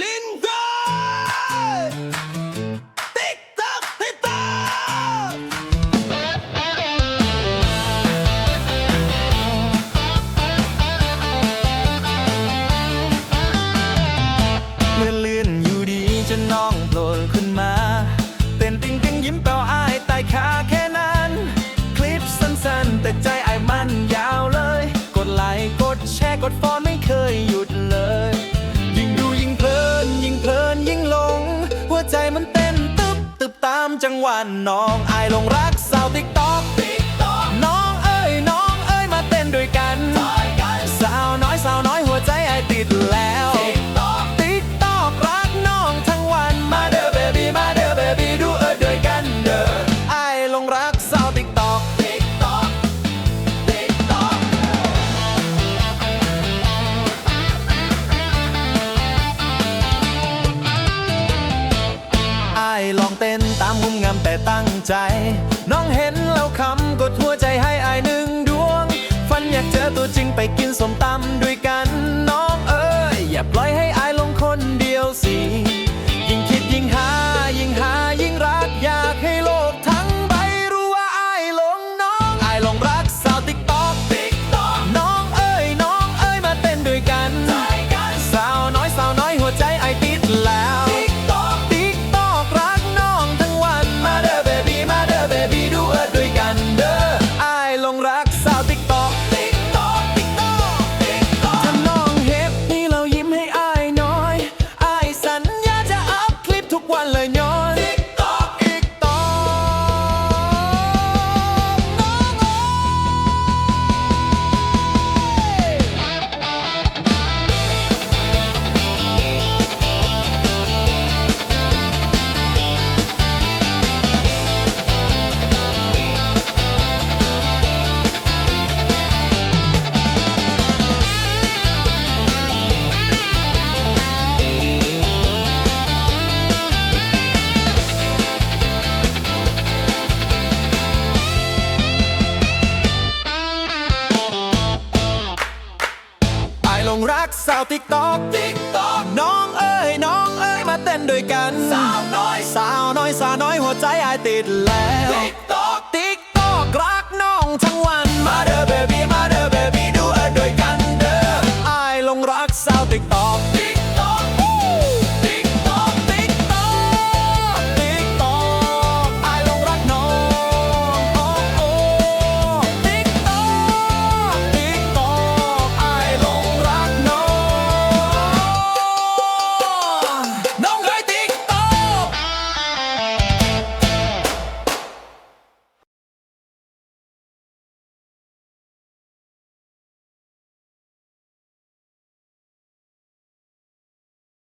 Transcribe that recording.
ลินดาติ๊กตักติ๊กตักเมื่อลื่นอยู่ดีจนน้องโผล่ขึ้นมา เต้นติงติงยิ้มแปลวอายใต้ขาแค่นั้น คลิปสั้นๆ แต่ใจไอ้มันยาวเลย กดไลค์กดแชร์กดฟอนไม่ จังหวะน้องอายลงรักสาวติ๊ก แต่ตั้งใจ น้องเห็นแล้วคำกดหัวใจให้อายหนึ่งดวง ฝันอยากเจอตัวจริงไปกินสมตำด้วยกัน น้องเอ้ยอย่าปล่อยให้ ลงรักสาวติ๊กตอกติ๊กตอกน้องเอ้ยน้องเอ้ยมาเต้นด้วยกัน สาวน้อยสาวน้อยสาวน้อยหัวใจไอายติดแล้ว